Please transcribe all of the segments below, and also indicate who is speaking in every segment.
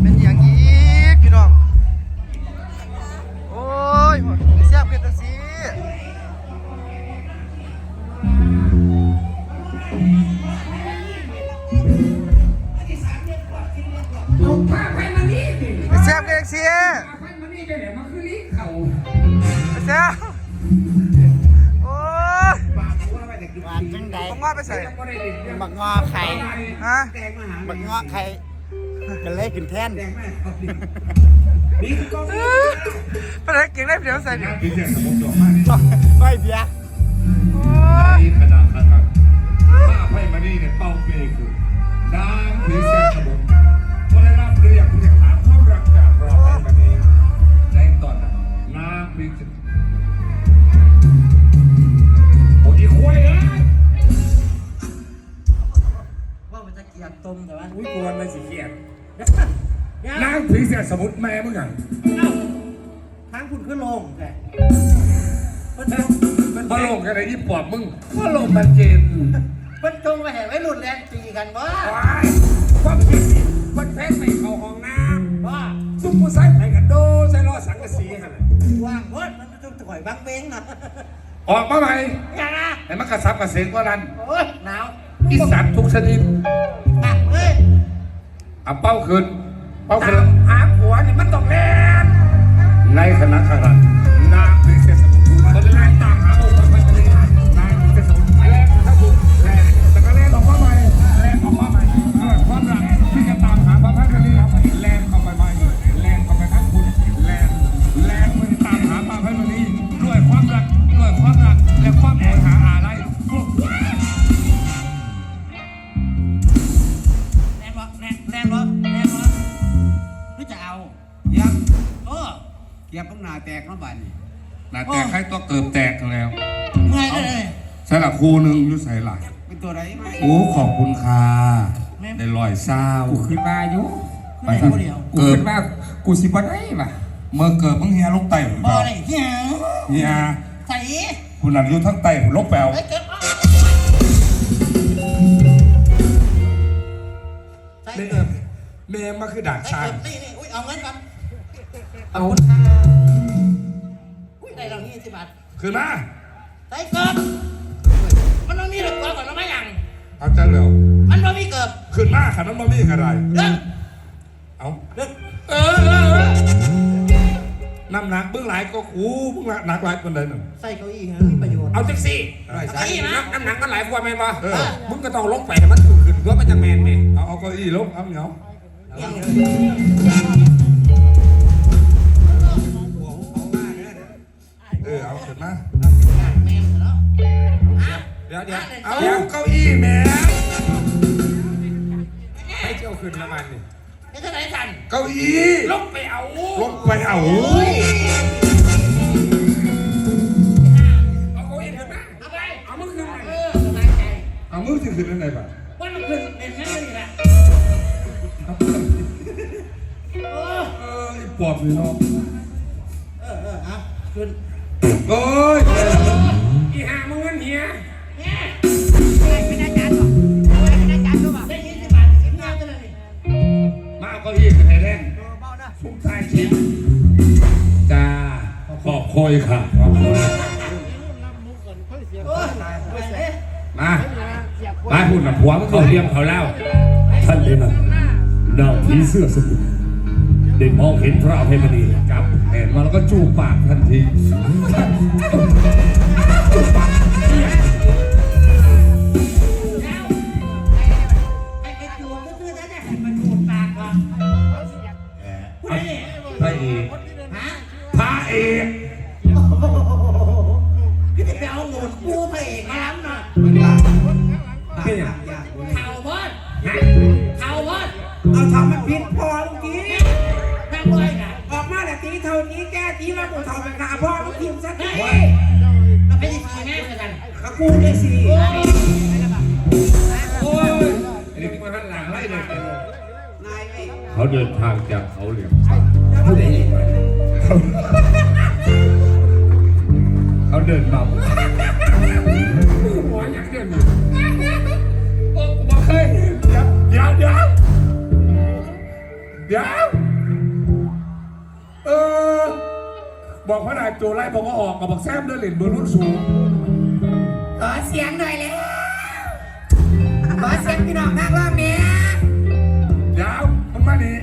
Speaker 1: เป็นอย่างนี้พี่น้อง โอ้ยเสียบเป็นตังสี
Speaker 2: เอาผ้าไฟมานี่ดิ
Speaker 1: เสียบเป็นตังสี
Speaker 2: ผ้าไฟมานี่จะไหนมาคือลิ้นเขา
Speaker 1: เสียบโอ้ย
Speaker 2: ปากว่า ไปแต่กิน
Speaker 3: ว่าจังใด
Speaker 1: ผมว่าไปใส่
Speaker 2: ก็ได้ดิ
Speaker 3: บักงอไข่
Speaker 1: ฮะ
Speaker 2: แดงมาหา
Speaker 3: บักงอไข่ก็เลยขึ้นแท่น
Speaker 2: แดงมาเอาดินี่ก็
Speaker 1: เป็นอะไรเก่งได้เพียงใส่เดียว
Speaker 4: ที่เทียนสมดอกไม้นี่
Speaker 3: ไม่เบียร์
Speaker 1: โอ้ย
Speaker 4: ขนาดขนาดถ้าไพ่มานี่เนี่ยเป้าเปย์คือดังผีเสี
Speaker 3: แต่ว่า
Speaker 4: อุ้ยกวนเลยสิเกียรนางผีเสียงสมุดแม่มึงไง
Speaker 3: ทางคุณขึ้นลงแต่
Speaker 4: พอลงกันไอ้ยี่ปอบมึงพอลงมันเย็น
Speaker 3: เพิ่นจงไปเห็นไว้หลุดแลนตีกันว่า
Speaker 4: ว้ายความคิดนี่มันแพ้ไปเข้าห้องน้
Speaker 3: ว่าำ
Speaker 4: ซุปผู้ชายไปกันโดใส่ล้อสังกะสีหันน่ะ
Speaker 3: ว่างเพิ่นมันต้องถอยบางเบงนะ
Speaker 4: ออกมาใหม่
Speaker 3: อย่างนะ
Speaker 4: ไอ้มันกระซับกระเซ็งก็นั้น
Speaker 3: โอ้ยหนาว
Speaker 4: อีสัตว์ทุกชนิด
Speaker 3: อะเฮ้ย
Speaker 4: เอาเป้าขึ้น เป้าขึ้น
Speaker 2: หาผัวนี่มันต้องแล่น
Speaker 4: ในขณะขณะนางพริเศษ ยับต้องหนาแต
Speaker 2: กเนาะบ้านนี่
Speaker 4: หน้าแตกให้ตัวเกิบแตกแล้ว
Speaker 3: เมื่อยได้เลย
Speaker 4: ใส่ละครูหนึ่งอยุ่ใส่หลาย
Speaker 2: เป็นตัวไหนไหม
Speaker 4: โอ้ขอบคุณค่ะได้ลอยเศร้า
Speaker 2: กูขึ้นมาอยู่
Speaker 4: ไปครับ
Speaker 3: เดียว
Speaker 2: กูขึ้นมากูสิบ่ได้ป่ะ
Speaker 4: เมื่อเกิดมึงเฮียลูกไต่ผม
Speaker 3: บ่
Speaker 4: เปล่า
Speaker 3: ได้เหี้ย
Speaker 4: เฮีย
Speaker 3: ใส่
Speaker 4: คุณนั่นอยู่ทั้งไต่ผมลกแปลว
Speaker 3: ไอ้เกิดใส่เกิด
Speaker 4: เมมมาคือด่าน
Speaker 3: ใส่
Speaker 4: ชาย
Speaker 3: เกิดนี่นี่อุ้ยเอาเงินก่ อน
Speaker 2: เอา
Speaker 3: อุ้ยได้เรายี่สิบบาท
Speaker 4: คือมา
Speaker 3: ใส่เกิดมันต้องมีหลักกว่าก่อนแล้วไหมยัง
Speaker 4: เอาใจเร็ว
Speaker 3: มันต้องมีเกิด
Speaker 4: ขึ้นมาขันน้ำมันมีอะไร
Speaker 3: เรื่อง
Speaker 4: เอา
Speaker 3: เรื่อง
Speaker 4: เออเออเออน้ำหนักเบื้องหลายก็กูเบื้องหนักหลายคนใดหนึ่ง
Speaker 3: ใส่เก้าอี้ฮะมีประโยชน์
Speaker 2: เอาจังสี่
Speaker 4: เอาจัง
Speaker 2: ใส่
Speaker 4: สิ
Speaker 2: น้ำน้ำหนักมันหลายกว่าแม่นบ่
Speaker 4: เออ
Speaker 2: มึงก็ต้องลงไปให้มันขึ้นขึ้นเพื่อมันจะแมนแม่
Speaker 4: เอาเอาเก้าอี้ลงเอาเหนียว
Speaker 2: ดี๋ยวเดี๋ยว
Speaker 4: เอาเก้าอี้แหม่
Speaker 2: ให้เจ้าขึ้นละมันนี่
Speaker 3: ไอ้เท่าไหร่สั่น
Speaker 4: เก้าอี้
Speaker 2: ลงไปเอา
Speaker 4: ลงไปเอา
Speaker 2: เอาเอาเองขึ้นมา
Speaker 3: เอาไป
Speaker 2: เอามึงขึ้นมา
Speaker 3: เออสบายใจ
Speaker 4: เอามือถือขึ้นได้ไงบ้าง
Speaker 3: ว่ามันคือเป็นแม่เลยแหละโอ้
Speaker 4: เออไอ้ปอบนี่เนาะ
Speaker 3: เออเออเอาขึ้น
Speaker 4: โอ้ย
Speaker 2: อีห่ามึงเงินเฮีย
Speaker 3: เก้าอี้
Speaker 4: ขึ้นให้แน่น
Speaker 3: เบาๆนะ
Speaker 4: สุดท้ชิปจ้าขอบโคยค่ะขอบคย
Speaker 3: โอ้ยไปเลย
Speaker 4: มามาพูดกับผัวเขาเลี้ยงเขาแล้ว ท่านเลยนะดาวผีเสื้อสมุทรได้มองเห็นพระอภัยมณีจับแขนมาแล้วก็จูบปากทันที
Speaker 3: ไแก้
Speaker 2: ตีว่าผมทำเป็นขาพ่อมึงทีมสักที
Speaker 3: ยเราไปที่สี่แม่กัน
Speaker 2: กับกูได้สี่
Speaker 3: โอ้ย
Speaker 4: โอ้ยอันนี้มาหันหลังไล่เลยเขาเดินทางจากเขาเหลี่ยม
Speaker 2: ผู้ใดเนี่ย
Speaker 4: เขาเดินนำ
Speaker 2: หัวอยากเดิน
Speaker 4: มาเคยเห็นเคยเดี๋ยวเดี๋ยวเดี๋ยว บอกพระนายโจไล่บอกว่าออกกับบอกแซมเดินเหรียญเบอร์รุ่นสูง
Speaker 5: ขอเสียงหน่อยแล้วขอเสียงพี่น้องข้างล่างเนี่ย
Speaker 4: เดี๋ยวมันมานี่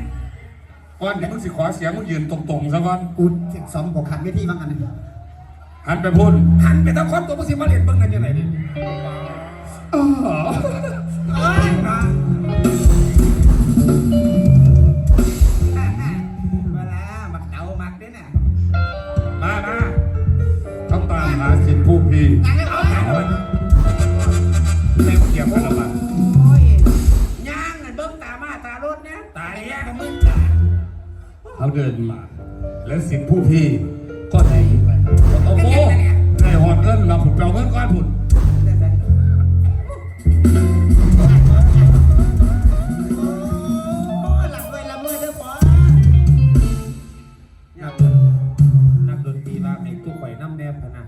Speaker 4: ก่อนที่มึงสิขอเสียงมึงยืนตรงๆซะก่อน
Speaker 6: กูซ้อมบอกขันเวทีบ้างอันนึง
Speaker 4: หันไปพุ่นหันไปทางคนตัวมึงสิมาเรียนเบิ่งกันยังไงดิอ๋อ
Speaker 5: เขา
Speaker 4: เดินมา แล้วสิทธิผู้พี่ก็ได้ไปโอ้โหได้หอดเงินเราผุดเปล่าเงินก้อนผุด
Speaker 5: หลังเวลาเมื่อเด้อปอ
Speaker 2: นักนักดนตรีว่าเพลงตู้ข่อยน้ำแนบพะนะ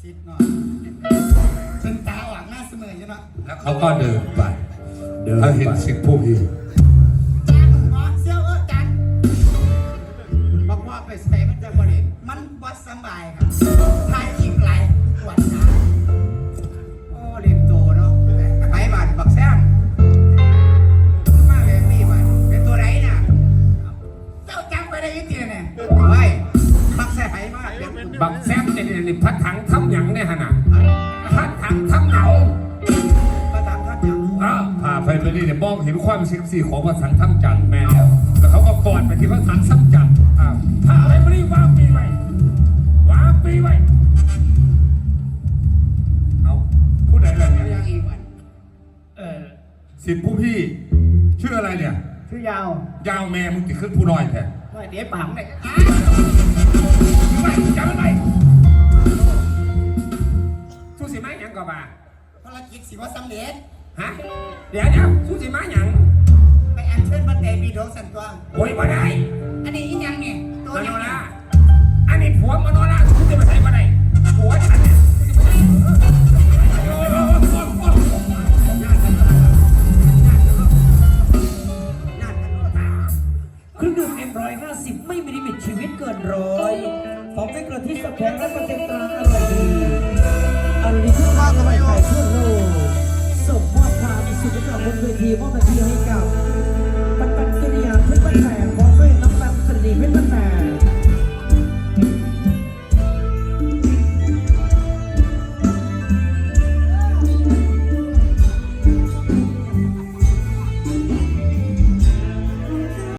Speaker 6: ซิดหน่อยเป็นตาหวังหน้าเสมอใช่ไหม
Speaker 4: แล้วเขาก็เดินไป
Speaker 2: เดิน
Speaker 4: เขาเห็นสิทธิผู้พี่
Speaker 5: สบา
Speaker 6: ยครับทายอีกหลายขวดนะ
Speaker 5: โอ้เรียนโตเนาะไปบ้านบักแซมมาแบบนี้บ้านเป็นตัวไหนน่ะ
Speaker 6: เจ้าจำไปได้ยังไงเนี่ย
Speaker 5: ไว้บักแซมไปมากเดี๋ยว
Speaker 4: บักแซมเนี่ยนี่พัดถังทำหยังเนี่ยฮะน่ะพัดถังทำเหนา
Speaker 5: มาตามท่านยัง
Speaker 4: อะพาไปไปนี่เนี่ยมองเห็นความเซ็กซี่ของพระถังทำจันทร์แม่แล้วแล้วเขาก็กอดไปที่พระถังทำจันทร์อะพาไปไปนี่วางปีไว้ว สิทธิผู้พี่ชื่ออะไรเนี่ย
Speaker 2: ชื่อยาวยา
Speaker 4: วแม่มึงติดขึ้นผู้น้อยแท้
Speaker 2: ว่าเดี๋ยวปังเลย
Speaker 4: ไม่จำไม่ได้สู้สิมาหยังก็บ่า
Speaker 6: ภารกิจสิว่าสำเร็จ
Speaker 4: ฮะเดี๋ยวเดี๋ยวสู้สิมาหยัง
Speaker 6: ไปอัญเชิญบันไดบีโดสันตัว
Speaker 4: โอ้ยมาได้
Speaker 6: ดื่มเอ็มร้อยห้าสิบไม่มี
Speaker 4: ลิมิ
Speaker 6: ตชี
Speaker 4: วิต
Speaker 6: เกินร้
Speaker 4: อยของไม่กระทิสแข็งและประเทศตรังอร่อยดีอันนี้ทั่
Speaker 2: กบ้านทั่วไปทั่วโลกสมอบความสุขให้กับบนเวทีมอบเน้าที่ให้กับ